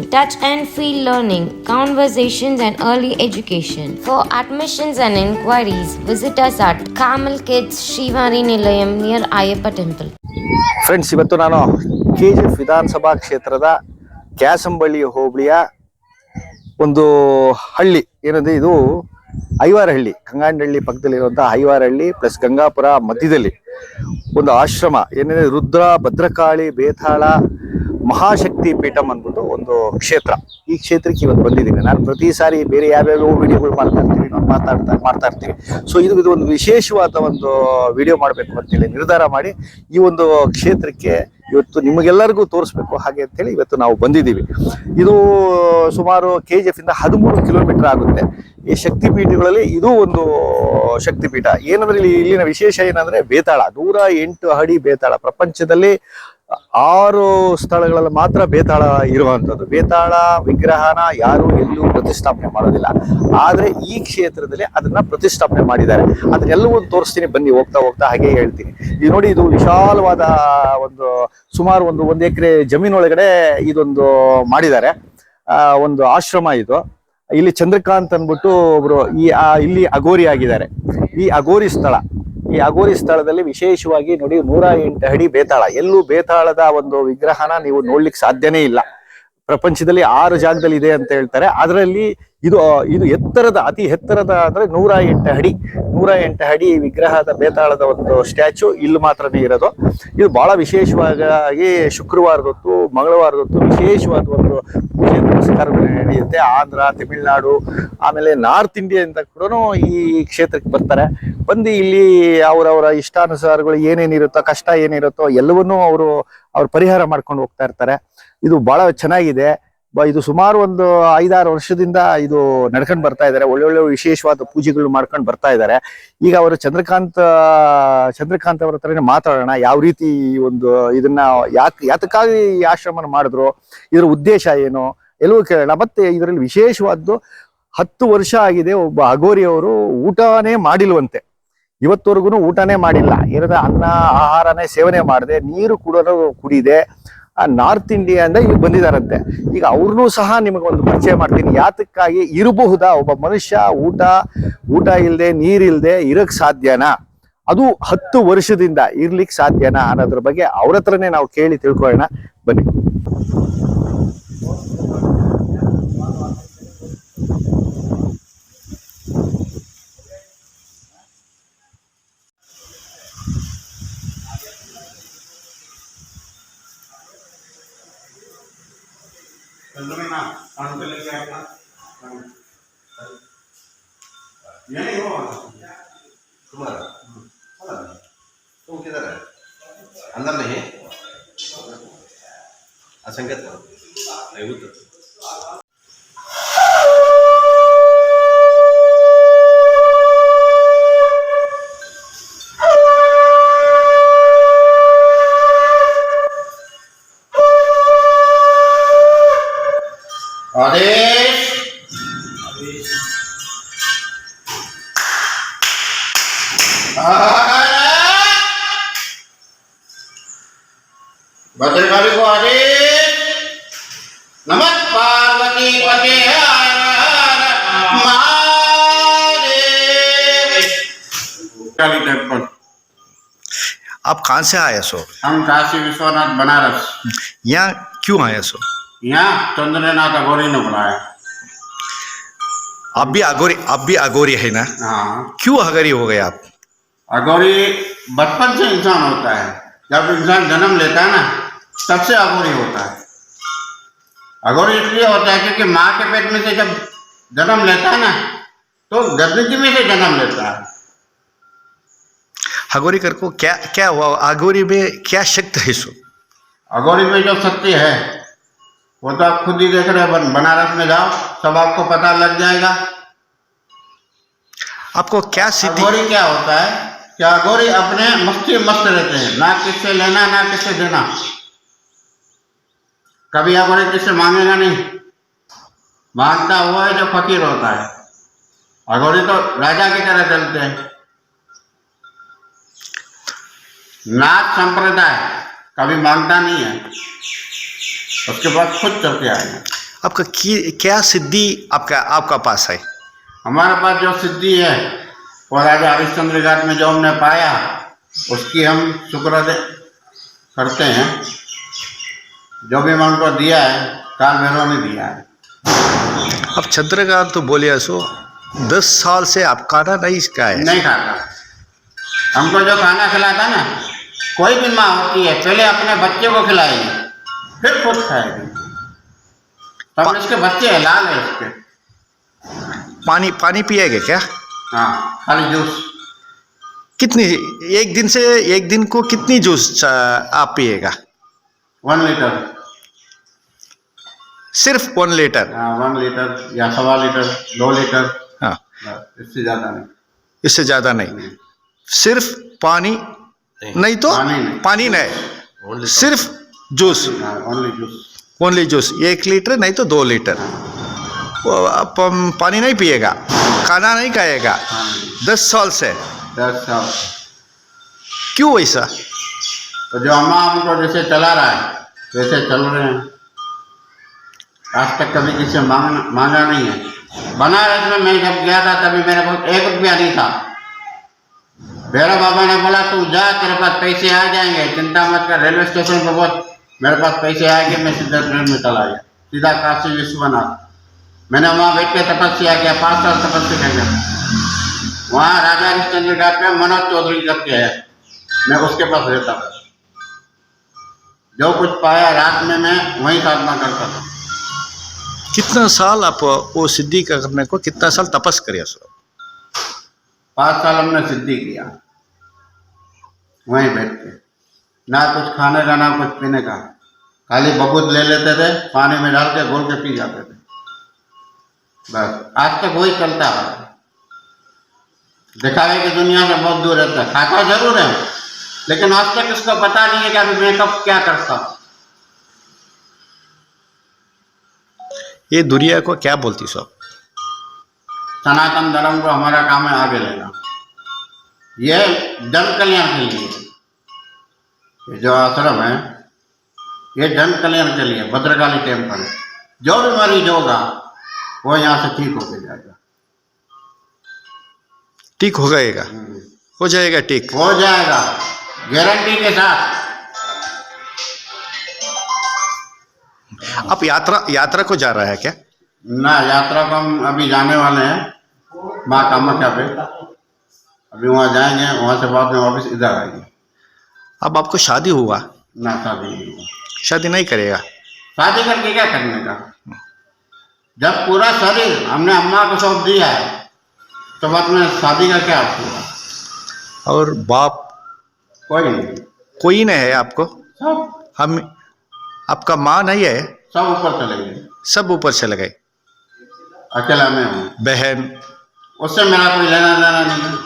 learning, touch and feel learning, conversations and early education. For admissions and inquiries, visit us at Kamal Kids Shivari Nilayam near Ayappa Temple. Friends ಇವತ್ತು ನಾನು K G F ವಿಧಾನಸಭಾ ಕ್ಷೇತ್ರದ ಕ್ಯಾಸಂಬಳ್ಳಿ ಹೋಬಳಿಯ ಒಂದು ಹಳ್ಳಿ ಏನಂದ್ರೆ ಇದು ಐವಾರಹಳ್ಳಿ ಕಂಗಾಂಡಹಳ್ಳಿ ಪಕ್ಕದಲ್ಲಿರುವಂಥ ಐವಾರಹಳ್ಳಿ ಪ್ಲಸ್ ಗಂಗಾಪುರ ಮಧ್ಯದಲ್ಲಿ ಒಂದು ಆಶ್ರಮ ಏನೇನು ರುದ್ರ ಭದ್ರಕಾಳಿ ಬೇತಾಳ ಮಹಾಶಕ್ತಿ ಪೀಠಂ ಅಂದ್ಬಿಟ್ಟು ಒಂದು ಕ್ಷೇತ್ರ ಈ ಕ್ಷೇತ್ರಕ್ಕೆ ಇವತ್ತು ಬಂದಿದ್ದೀನಿ ನಾನು ಪ್ರತಿ ಸಾರಿ ಬೇರೆ ಯಾವ್ಯಾವ ವಿಡಿಯೋಗಳು ಮಾಡ್ತಾ ಇರ್ತೀವಿ ನಾವು ಮಾತಾಡ್ತಾ ಮಾಡ್ತಾ ಇರ್ತೀವಿ ಸೊ ಇದು ಇದು ಒಂದು ವಿಶೇಷವಾದ ಒಂದು ವಿಡಿಯೋ ಮಾಡಬೇಕು ಅಂತೇಳಿ ನಿರ್ಧಾರ ಮಾಡಿ ಈ ಒಂದು ಕ್ಷೇತ್ರಕ್ಕೆ ಇವತ್ತು ನಿಮಗೆಲ್ಲರಿಗೂ ತೋರಿಸ್ಬೇಕು ಹಾಗೆ ಅಂತೇಳಿ ಇವತ್ತು ನಾವು ಬಂದಿದ್ದೀವಿ ಇದು ಸುಮಾರು ಕೆ ಜಿ ಎಫ್ ಇಂದ ಹದಿಮೂರು ಕಿಲೋಮೀಟರ್ ಆಗುತ್ತೆ ಈ ಶಕ್ತಿ ಪೀಠಗಳಲ್ಲಿ ಇದು ಒಂದು ಶಕ್ತಿಪೀಠ ಏನಂದ್ರೆ ಇಲ್ಲಿ ಇಲ್ಲಿನ ವಿಶೇಷ ಏನಂದ್ರೆ ಬೇತಾಳ ನೂರ ಎಂಟು ಅಡಿ ಬೇತಾಳ ಪ್ರಪಂಚದಲ್ಲಿ ಆರು ಸ್ಥಳಗಳಲ್ಲಿ ಮಾತ್ರ ಬೇತಾಳ ಇರುವಂಥದ್ದು ಬೇತಾಳ ವಿಗ್ರಹನ ಯಾರು ಎಲ್ಲೂ ಪ್ರತಿಷ್ಠಾಪನೆ ಮಾಡೋದಿಲ್ಲ ಆದರೆ ಈ ಕ್ಷೇತ್ರದಲ್ಲಿ ಅದನ್ನ ಪ್ರತಿಷ್ಠಾಪನೆ ಮಾಡಿದ್ದಾರೆ ಅದನ್ನೆಲ್ಲವೂ ತೋರಿಸ್ತೀನಿ ಬನ್ನಿ ಹೋಗ್ತಾ ಹೋಗ್ತಾ ಹಾಗೆ ಹೇಳ್ತೀನಿ ಇದು ನೋಡಿ ಇದು ವಿಶಾಲವಾದ ಒಂದು ಸುಮಾರು ಒಂದು ಒಂದು ಎಕರೆ ಜಮೀನೊಳಗಡೆ ಇದೊಂದು ಮಾಡಿದ್ದಾರೆ ಒಂದು ಆಶ್ರಮ ಇದು ಇಲ್ಲಿ ಚಂದ್ರಕಾಂತ್ ಅಂದ್ಬಿಟ್ಟು ಒಬ್ರು ಈ ಇಲ್ಲಿ ಅಗೋರಿ ಆಗಿದ್ದಾರೆ ಈ ಅಗೋರಿ ಸ್ಥಳ ಈ ಅಗೋರಿ ಸ್ಥಳದಲ್ಲಿ ವಿಶೇಷವಾಗಿ ನೋಡಿ ನೂರ ಎಂಟು ಅಡಿ ಬೇತಾಳ ಎಲ್ಲೂ ಬೇತಾಳದ ಒಂದು ವಿಗ್ರಹನ ನೀವು ನೋಡ್ಲಿಕ್ಕೆ ಸಾಧ್ಯನೇ ಇಲ್ಲ ಪ್ರಪಂಚದಲ್ಲಿ ಆರು ಜಾಗದಲ್ಲಿ ಇದೆ ಅಂತ ಹೇಳ್ತಾರೆ ಅದರಲ್ಲಿ ಇದು ಇದು ಎತ್ತರದ ಅತಿ ಎತ್ತರದ ಅಂದ್ರೆ ನೂರ ಎಂಟು ಅಡಿ ನೂರ ಎಂಟು ಅಡಿ ವಿಗ್ರಹದ ಬೇತಾಳದ ಒಂದು ಸ್ಟ್ಯಾಚು ಇಲ್ಲಿ ಮಾತ್ರನೇ ಇರೋದು ಇದು ಬಹಳ ವಿಶೇಷವಾಗಿ ಶುಕ್ರವಾರದೊತ್ತು ಮಂಗಳವಾರದೊತ್ತು ವಿಶೇಷವಾದ ಒಂದು ಪೂಜೆ ಪುರಸ್ಕಾರಗಳು ನಡೆಯುತ್ತೆ ಆಂಧ್ರ ತಮಿಳುನಾಡು ಆಮೇಲೆ ನಾರ್ತ್ ಇಂಡಿಯಾ ಅಂತ ಕೂಡ ಈ ಕ್ಷೇತ್ರಕ್ಕೆ ಬರ್ತಾರೆ ಬಂದು ಇಲ್ಲಿ ಅವರವರ ಇಷ್ಟಾನುಸಾರಗಳು ಏನೇನಿರುತ್ತೋ ಕಷ್ಟ ಏನಿರುತ್ತೋ ಎಲ್ಲವನ್ನೂ ಅವರು ಅವ್ರು ಪರಿಹಾರ ಮಾಡ್ಕೊಂಡು ಹೋಗ್ತಾ ಇರ್ತಾರೆ ಇದು ಬಹಳ ಚೆನ್ನಾಗಿದೆ ಇದು ಸುಮಾರು ಒಂದು ಐದಾರು ವರ್ಷದಿಂದ ಇದು ನಡ್ಕೊಂಡು ಬರ್ತಾ ಇದ್ದಾರೆ ಒಳ್ಳೊಳ್ಳೆ ವಿಶೇಷವಾದ ಪೂಜೆಗಳು ಮಾಡ್ಕೊಂಡು ಬರ್ತಾ ಇದ್ದಾರೆ ಈಗ ಅವರು ಚಂದ್ರಕಾಂತ್ ಚಂದ್ರಕಾಂತ್ ಅವರ ಹತ್ರನೇ ಮಾತಾಡೋಣ ಯಾವ ರೀತಿ ಈ ಒಂದು ಇದನ್ನ ಯಾಕೆ ಯಾತಕ್ಕಾಗಿ ಈ ಆಶ್ರಮನ ಮಾಡಿದ್ರು ಇದರ ಉದ್ದೇಶ ಏನು ಎಲ್ಲವೂ ಕೇಳೋಣ ಮತ್ತೆ ಇದರಲ್ಲಿ ವಿಶೇಷವಾದ್ದು ಹತ್ತು ವರ್ಷ ಆಗಿದೆ ಒಬ್ಬ ಅವರು ಊಟನೇ ಮಾಡಿಲ್ವಂತೆ ಇವತ್ತವರೆಗೂ ಊಟನೇ ಮಾಡಿಲ್ಲ ಏನಾದ್ರೆ ಅನ್ನ ಆಹಾರನೇ ಸೇವನೆ ಮಾಡದೆ ನೀರು ಕುಡಲು ಕುಡಿದೆ ನಾರ್ತ್ ನಾರ್ತ್ ಅಂದ್ರೆ ಇವ್ ಬಂದಿದಾರಂತೆ ಈಗ ಅವ್ರನ್ನೂ ಸಹ ನಿಮಗೆ ಒಂದು ಪರಿಚಯ ಮಾಡ್ತೀನಿ ಯಾತಕ್ಕಾಗಿ ಇರಬಹುದಾ ಒಬ್ಬ ಮನುಷ್ಯ ಊಟ ಊಟ ಇಲ್ಲದೆ ನೀರಿಲ್ಲದೆ ಇರಕ್ಕೆ ಸಾಧ್ಯನಾ ಅದು ಹತ್ತು ವರ್ಷದಿಂದ ಇರ್ಲಿಕ್ಕೆ ಸಾಧ್ಯನಾ ಅನ್ನೋದ್ರ ಬಗ್ಗೆ ಅವ್ರ ಹತ್ರನೇ ನಾವು ಕೇಳಿ ತಿಳ್ಕೊಳ್ಳೋಣ ಬನ್ನಿ चालीस लगभग आप कहाँ से आए सो हम काशी विश्वनाथ बनारस यहाँ क्यों आए सो यहाँ चंद्रनाथ अगोरी ने बुलाया आप भी अगोरी आप भी अगोरी है ना हाँ क्यों अगोरी हो गए आप अगोरी बचपन से इंसान होता है जब इंसान जन्म लेता है ना तब से अगोरी होता है अगोरी इसलिए होता है क्योंकि माँ के पेट में से जब जन्म लेता है ना तो गंदगी में से जन्म लेता है हगोरीकर को क्या क्या हुआ अगोरी में क्या शक्ति है सो अगोरी में जो शक्ति है वो तो आप खुद ही देख रहे हैं बनारस में जाओ सब आपको पता लग जाएगा आपको क्या सिद्धि अगोरी क्या होता है कि अगोरी अपने मस्ती मस्त रहते हैं ना किससे लेना ना किससे देना कभी अघोरी किससे मांगेगा नहीं मांगता हुआ है जो फकीर होता है अघोरी तो राजा की तरह चलते हैं नाच संप्रदाय कभी मांगता नहीं है उसके बाद खुद चलते आए आपका क्या सिद्धि आपका आपका पास है हमारे पास जो सिद्धि है वो राजा हरिश्चंद्र घाट में जो हमने पाया उसकी हम शुक्र करते हैं जो भी को दिया है काल भैरव ने दिया है अब चंद्रकांत तो बोले सो दस साल से आप खाना नहीं खाए नहीं खाता हमको जो खाना खिलाता ना कोई भी माँ होती है पहले अपने बच्चे को खिलाएगी फिर खुद खाएगी तब इसके बच्चे है लाल है इसके पानी पानी पिएगा क्या हाँ खाली जूस कितनी एक दिन से एक दिन को कितनी जूस आप पिएगा वन लीटर सिर्फ वन लीटर हाँ, वन लीटर या सवा लीटर दो लीटर हाँ इससे ज़्यादा नहीं इससे ज़्यादा नहीं हम्म। सिर्फ पानी नहीं तो पानी नहीं सिर्फ जूस ओनली हाँ, जूस ओनली जूस एक लीटर नहीं तो दो लीटर पानी नहीं पिएगा खाना नहीं खाएगा हाँ। दस साल से दस साल क्यों ऐसा तो जो अम्मा हमको जैसे चला रहा है वैसे चल रहे हैं आज तक कभी किसी मांगना मांगा नहीं है बना रहे मैं जब गया था तभी मेरे को एक रुपया नहीं था भैरव बाबा ने बोला तू जा तेरे पास पैसे आ जाएंगे चिंता मत कर रेलवे स्टेशन पर बहुत मेरे पास पैसे आएंगे मैं सीधा ट्रेन में चला गया सीधा काशी विश्वनाथ मैंने वहाँ बैठ के तपस्या किया पाँच साल तपस्या कर वहाँ राजा हरिश्चंद्र घाट में मनोज चौधरी करके है मैं उसके पास रहता था जो कुछ पाया रात में मैं वहीं साधना करता था कितना साल आप वो सिद्धि करने को कितना साल तपस करिए सर पांच साल हमने सिद्धि किया वहीं बैठ के ना कुछ खाने का ना कुछ पीने का खाली बबूत ले लेते थे पानी में डाल के घोल के पी जाते थे बस आज तक वही चलता है दिखावे की दुनिया में बहुत दूर रहता है खाता जरूर है लेकिन आज तक इसको पता नहीं है कि अभी मेकअप क्या करता ये दुनिया को क्या बोलती सब सनातन धर्म को हमारा काम है आगे लेना यह जन कल्याण के लिए जो आश्रम है ये जन कल्याण के लिए भद्रकाली टेम्पल जो भी मरीज होगा वो यहाँ से ठीक होके जाएगा ठीक हो जाएगा हो जाएगा ठीक हो जाएगा गारंटी के साथ आप यात्रा यात्रा को जा रहा है क्या ना यात्रा को हम अभी जाने वाले हैं माँ कामाख्या पे अभी वहाँ जाएंगे वहाँ से बाद में वापस इधर आएंगे अब आपको शादी हुआ ना शादी नहीं हुआ शादी नहीं करेगा शादी करके क्या करने का जब पूरा शरीर हमने अम्मा को सौंप दिया है तो बाद में शादी का क्या होगा और बाप कोई नहीं कोई नहीं है आपको सब हम आपका माँ नहीं है सब ऊपर चले गए सब ऊपर चले गए अकेला मैं हूँ बहन उससे मेरा कोई लेना देना नहीं है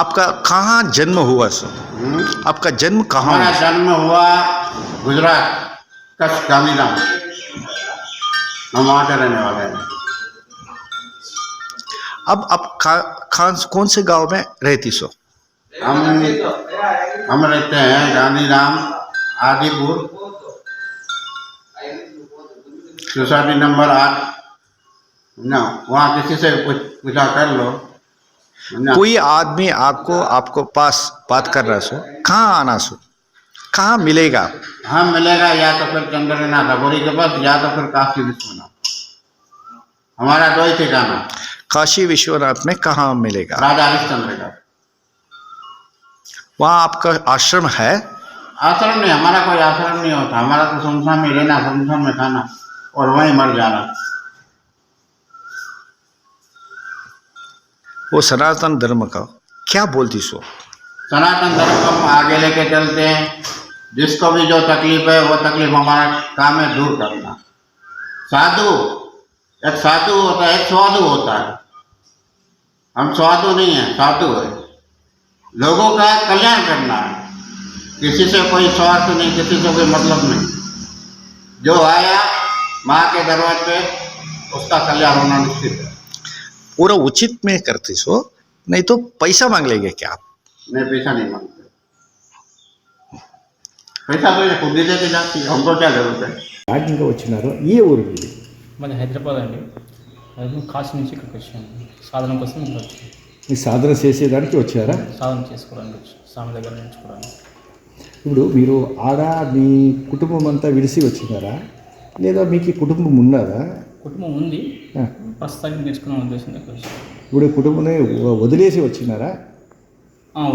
आपका कहाँ जन्म हुआ सर हम्म? आपका जन्म कहाँ मेरा जन्म हुआ गुजरात कच्छ गांधीधाम हम वहाँ के रहने वाले हैं अब आप खा, खान कौन से गांव में रहती सो हम हम रहते हैं गांधीधाम आदिपुर सोसाइटी नंबर आठ ना वहाँ किसी से पूछा कर लो कोई आदमी आपको आपको पास बात कर रहा सो कहाँ आना सो कहाँ मिलेगा हाँ मिलेगा या तो फिर चंद्रनाथ अघोरी के पास या तो फिर काशी विश्वनाथ हमारा दो ही ठिकाना काशी विश्वनाथ में कहाँ मिलेगा राजा हरिश्चंद्र का वहाँ आपका आश्रम है आश्रम नहीं हमारा कोई आश्रम नहीं होता हमारा तो संसार में रहना संसार में खाना और वहीं मर जाना वो सनातन धर्म का क्या बोलती सो सनातन धर्म को हम आगे लेके चलते हैं जिसको भी जो तकलीफ है वो तकलीफ हमारा काम है दूर करना साधु एक साधु होता है एक स्वादु होता है हम स्वाधु नहीं है साधु है लोगों का कल्याण करना है किसी से कोई स्वार्थ नहीं किसी से कोई मतलब नहीं जो आया మాకే ధర్మాత్వే ఉస్తాద్ అల్లాహోను నిష్పడ్. ఊరు ఉచితమే కర్తసో లేదో పైసా మాంగలేగే క్యాప్. నే పైసా ని మాంగత. పైసా కోనే కుదిచేత లాసి అంగోం కాదరు. బాడీ కో వచ్చనరో ఈ ఊరు ఇది. మన హైదరాబాద్ ని అందు కాస్ ని శిక కచ్చా. సాధారణ బస ని ఉంటది. ని సాదర సేసే దానికి వచ్చారా? సావం చేసుకోడానికి వచ్చు. సాము దగ్గర నించకోవడానికి. ఇపుడు వీరో ఆడా ని కుటుంబం అంత విడిసి వచ్చారా? లేదా మీకు ఈ కుటుంబం ఉన్నదా కుటుంబం ఉంది ప్రస్తుతానికి నేర్చుకున్న ఉద్దేశం ఇప్పుడు కుటుంబం వదిలేసి వచ్చినారా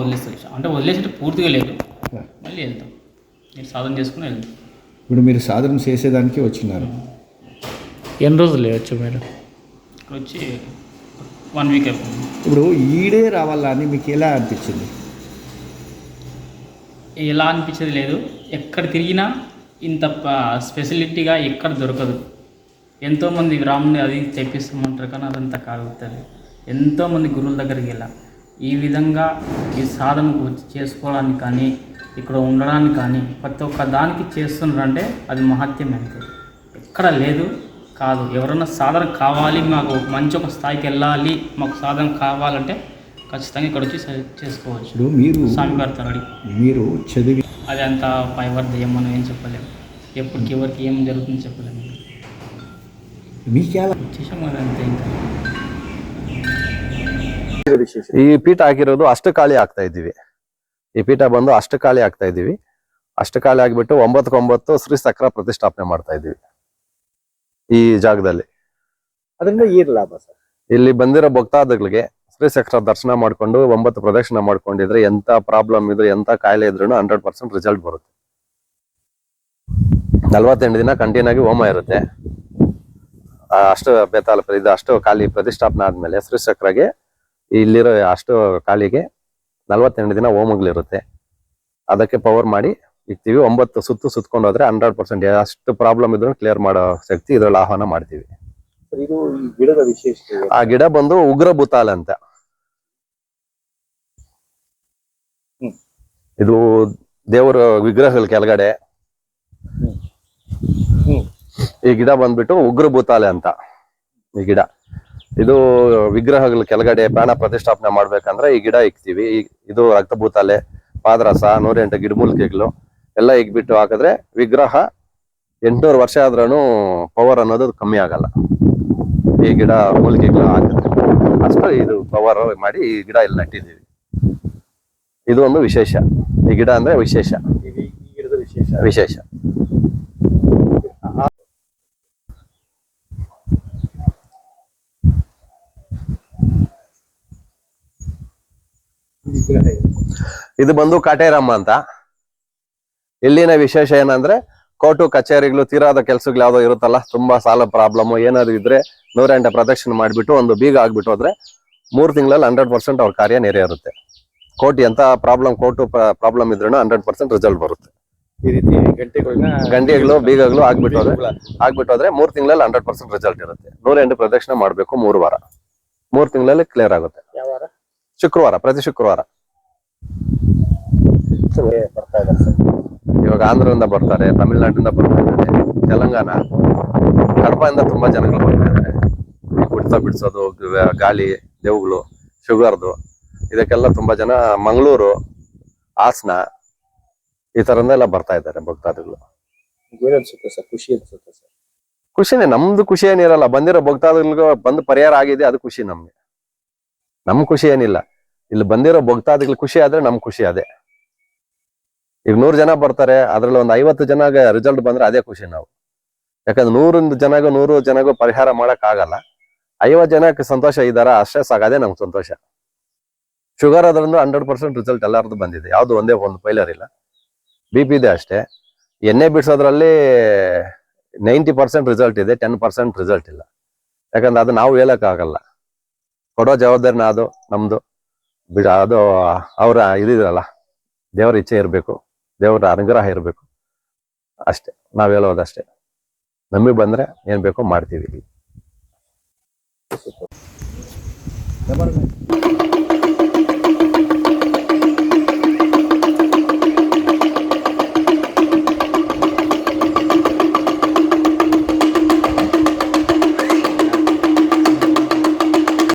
వదిలేసి అంటే వదిలేసి పూర్తిగా లేదు మళ్ళీ వెళ్తాం నేను సాధన చేసుకుని వెళ్తాం ఇప్పుడు మీరు సాధన చేసేదానికి వచ్చినారు ఎన్ని రోజులు లేవచ్చు మీరు వచ్చి వన్ వీక్ అయిపోయింది ఇప్పుడు ఈడే రావాలా అని మీకు ఎలా అనిపించింది ఎలా అనిపించేది లేదు ఎక్కడ తిరిగినా ఇంత స్పెసిలిటీగా ఎక్కడ దొరకదు ఎంతోమంది రాముని అది తెప్పిస్తామంటారు కానీ అదంతా కాలుతుంది ఎంతోమంది గురువుల దగ్గరికి వెళ్ళా ఈ విధంగా ఈ సాధన చేసుకోవడానికి కానీ ఇక్కడ ఉండడానికి కానీ ప్రతి ఒక్క దానికి చేస్తున్నారంటే అది మహత్యం అంతే ఎక్కడ లేదు కాదు ఎవరైనా సాధన కావాలి మాకు మంచి ఒక స్థాయికి వెళ్ళాలి మాకు సాధన కావాలంటే ఖచ్చితంగా ఇక్కడ వచ్చి చేసుకోవచ్చు మీరు స్వామి గారితో మీరు చదివి ఏం చెప్పలేము ఎప్పటికి ఎవరికి ఏం చెప్పలేము ಈ ಪೀಠ ಹಾಕಿರೋದು ಅಷ್ಟು ಖಾಲಿ ಆಗ್ತಾ ಇದ್ದೀವಿ ಈ ಪೀಠ ಬಂದು ಅಷ್ಟು ಖಾಲಿ ಆಗ್ತಾ ಇದ್ದೀವಿ ಅಷ್ಟು ಖಾಲಿ ಆಗಿಬಿಟ್ಟು ಒಂಬತ್ತಕ್ಕೊಂಬತ್ತು ಶ್ರೀ ಸಕ್ರ ಪ್ರತಿಷ್ಠಾಪನೆ ಮಾಡ್ತಾ ಇದ್ದೀವಿ ಈ ಜಾಗದಲ್ಲಿ ಅದರಿಂದ ಏನ್ ಲಾಭ ಸರ್ ಇಲ್ಲಿ ಬಂದಿರೋ ಭಕ್ತಾದಿಗಳಿಗೆ ಶ್ರೀಚಕ್ರ ದರ್ಶನ ಮಾಡ್ಕೊಂಡು ಒಂಬತ್ತು ಪ್ರದಕ್ಷಿಣೆ ಮಾಡ್ಕೊಂಡಿದ್ರೆ ಎಂತ ಪ್ರಾಬ್ಲಮ್ ಇದ್ರೆ ಎಂತ ಕಾಯಿಲೆ ಇದ್ರೂ ಹಂಡ್ರೆಡ್ ಪರ್ಸೆಂಟ್ ರಿಸಲ್ಟ್ ಬರುತ್ತೆ ನಲ್ವತ್ತೆಂಟು ದಿನ ಕಂಟಿನ್ಯೂ ಆಗಿ ಹೋಮ ಇರುತ್ತೆ ಅಷ್ಟು ಬೇತಾಲ ಇದು ಅಷ್ಟು ಖಾಲಿ ಪ್ರತಿಷ್ಠಾಪನೆ ಆದ್ಮೇಲೆ ಚಕ್ರಗೆ ಇಲ್ಲಿರೋ ಅಷ್ಟು ಕಾಲಿಗೆ ನಲ್ವತ್ತೆಂಟು ದಿನ ಹೋಮಗಳಿರುತ್ತೆ ಅದಕ್ಕೆ ಪವರ್ ಮಾಡಿ ಇಕ್ತೀವಿ ಒಂಬತ್ತು ಸುತ್ತು ಸುತ್ಕೊಂಡು ಹೋದ್ರೆ ಹಂಡ್ರೆಡ್ ಪರ್ಸೆಂಟ್ ಅಷ್ಟು ಪ್ರಾಬ್ಲಮ್ ಇದ್ರೂ ಕ್ಲಿಯರ್ ಮಾಡೋ ಶಕ್ತಿ ಇದ್ರಲ್ಲಿ ಆಹ್ವಾನ ಮಾಡ್ತೀವಿ ಇದು ಈ ಗಿಡದ ವಿಶೇಷತೆ ಆ ಗಿಡ ಬಂದು ಉಗ್ರ ಬುತಾಲ್ ಅಂತ ಇದು ದೇವರ ವಿಗ್ರಹಗಳ ಕೆಳಗಡೆ ಈ ಗಿಡ ಬಂದ್ಬಿಟ್ಟು ಉಗ್ರ ಭೂತಾಲೆ ಅಂತ ಈ ಗಿಡ ಇದು ವಿಗ್ರಹಗಳ ಕೆಳಗಡೆ ಪ್ರಾಣ ಪ್ರತಿಷ್ಠಾಪನೆ ಮಾಡ್ಬೇಕಂದ್ರೆ ಈ ಗಿಡ ಇಕ್ತಿವಿ ಈ- ಇದು ರಕ್ತ ಭೂತಾಲೆ ಪಾದರಸ ನೂರೆಂಟು ಗಿಡಮೂಲಿಕೆಗಳು ಎಲ್ಲ ಇಕ್ಬಿಟ್ಟು ಹಾಕಿದ್ರೆ ವಿಗ್ರಹ ಎಂಟ್ನೂರು ವರ್ಷ ಆದ್ರೂ ಪವರ್ ಅನ್ನೋದು ಕಮ್ಮಿ ಆಗಲ್ಲ ಈ ಗಿಡ ಮೂಲಿಕೆಗಳು ಹಾಕುತ್ತೆ ಅಷ್ಟು ಇದು ಪವರ್ ಮಾಡಿ ಈ ಗಿಡ ಇಲ್ಲಿ ನೆಟ್ಟಿದ್ದೀವಿ ಇದು ಒಂದು ವಿಶೇಷ ಈ ಗಿಡ ಅಂದ್ರೆ ವಿಶೇಷ ವಿಶೇಷ ಇದು ಬಂದು ಕಾಟೇರಮ್ಮ ಅಂತ ಇಲ್ಲಿನ ವಿಶೇಷ ಏನಂದ್ರೆ ಕೋರ್ಟು ಕಚೇರಿಗಳು ತೀರಾದ ಕೆಲಸಗಳು ಯಾವ್ದೋ ಇರುತ್ತಲ್ಲ ತುಂಬಾ ಸಾಲ ಪ್ರಾಬ್ಲಮ್ ಏನಾದ್ರು ಇದ್ರೆ ನೂರೆಂಟ ಪ್ರದಕ್ಷಿಣೆ ಮಾಡಿಬಿಟ್ಟು ಒಂದು ಬೀಗ ಆಗ್ಬಿಟ್ಟು ಹೋದ್ರೆ ಮೂರು ತಿಂಗಳಲ್ಲಿ ಹಂಡ್ರೆಡ್ ಪರ್ಸೆಂಟ್ ಅವ್ರ ಕಾರ್ಯ ಇರುತ್ತೆ ಕೋಟಿ ಎಂತ ಪ್ರಾಬ್ಲಮ್ ಕೋರ್ಟು ಪ್ರಾಬ್ಲಮ್ ಇದ್ರೂ ಹಂಡ್ರೆಡ್ ಪರ್ಸೆಂಟ್ ರಿಸಲ್ಟ್ ಬರುತ್ತೆ ಈ ರೀತಿ ಗಂಟೆಗಳು ಬೀಗಗಳು ಆಗ್ಬಿಟ್ಟು ಹೋದ್ರೆ ಆಗ್ಬಿಟ್ಟು ಹೋದ್ರೆ ಮೂರ್ ತಿಂಗಳಲ್ಲಿ ಹಂಡ್ರೆಡ್ ಪರ್ಸೆಂಟ್ ರಿಸಲ್ಟ್ ಇರುತ್ತೆ ನೂರ ಎಂಟು ಪ್ರದಕ್ಷಿಣೆ ಮಾಡ್ಬೇಕು ಮೂರು ವಾರ ಮೂರ್ ತಿಂಗಳಲ್ಲಿ ಕ್ಲಿಯರ್ ಆಗುತ್ತೆ ಶುಕ್ರವಾರ ಪ್ರತಿ ಶುಕ್ರವಾರ ಇವಾಗ ಆಂಧ್ರದಿಂದ ಬರ್ತಾರೆ ತಮಿಳ್ನಾಡಿಂದ ಬರ್ತಾ ಇದ್ದಾರೆ ತೆಲಂಗಾಣ ತುಂಬಾ ಜನಗಳು ಬರ್ತಾ ಇದ್ದಾರೆ ಬಿಡಿಸೋದು ಗಾಳಿ ದೇವುಗಳು ಶುಗರ್ದು ಇದಕ್ಕೆಲ್ಲ ತುಂಬಾ ಜನ ಮಂಗಳೂರು ಹಾಸನ ಈ ಎಲ್ಲ ಬರ್ತಾ ಇದ್ದಾರೆ ಭಕ್ತಾದಿಗಳು ಅನ್ಸುತ್ತೆ ಸರ್ ಖುಷಿ ಅನ್ಸುತ್ತೆ ಸರ್ ಖುಷಿನೇ ನಮ್ದು ಖುಷಿ ಏನಿರಲ್ಲ ಬಂದಿರೋ ಭಕ್ತಾದಿಗಳಿಗೂ ಬಂದು ಪರಿಹಾರ ಆಗಿದೆ ಅದು ಖುಷಿ ನಮ್ಗೆ ನಮ್ ಖುಷಿ ಏನಿಲ್ಲ ಇಲ್ಲಿ ಬಂದಿರೋ ಭಕ್ತಾದಿಗಳು ಖುಷಿ ಆದ್ರೆ ನಮ್ ಖುಷಿ ಅದೇ ಈಗ ನೂರು ಜನ ಬರ್ತಾರೆ ಅದರಲ್ಲಿ ಒಂದು ಐವತ್ತು ಜನ ರಿಸಲ್ಟ್ ಬಂದ್ರೆ ಅದೇ ಖುಷಿ ನಾವು ಯಾಕಂದ್ರೆ ನೂರು ಜನಗೂ ನೂರು ಜನಗೂ ಪರಿಹಾರ ಮಾಡಕ್ ಆಗಲ್ಲ ಐವತ್ತು ಜನಕ್ಕೆ ಸಂತೋಷ ಇದ್ದಾರ ಅಷ್ಟೇ ಸಾಗದೆ ನಮ್ಗೆ ಸಂತೋಷ ಶುಗರ್ ಅದ್ರಿಂದ ಹಂಡ್ರೆಡ್ ಪರ್ಸೆಂಟ್ ರಿಸಲ್ಟ್ ಎಲ್ಲರದ್ದು ಬಂದಿದೆ ಯಾವುದು ಒಂದೇ ಒಂದು ಫೈಲರ್ ಇಲ್ಲ ಬಿ ಪಿ ಇದೆ ಅಷ್ಟೇ ಎಣ್ಣೆ ಬಿಡಿಸೋದ್ರಲ್ಲಿ ನೈಂಟಿ ಪರ್ಸೆಂಟ್ ರಿಸಲ್ಟ್ ಇದೆ ಟೆನ್ ಪರ್ಸೆಂಟ್ ರಿಸಲ್ಟ್ ಇಲ್ಲ ಯಾಕಂದ್ರೆ ಅದು ನಾವು ಆಗಲ್ಲ ಕೊಡೋ ಜವಾಬ್ದಾರಿನ ಅದು ನಮ್ದು ಬಿಡ ಅದು ಅವರ ಇದಿರಲ್ಲ ದೇವರ ಇಚ್ಛೆ ಇರಬೇಕು ದೇವರ ಅನುಗ್ರಹ ಇರಬೇಕು ಅಷ್ಟೆ ನಾವು ಹೇಳೋದಷ್ಟೇ ನಮಗೆ ಬಂದರೆ ಏನು ಬೇಕೋ ಮಾಡ್ತೀವಿ ಇಲ್ಲಿ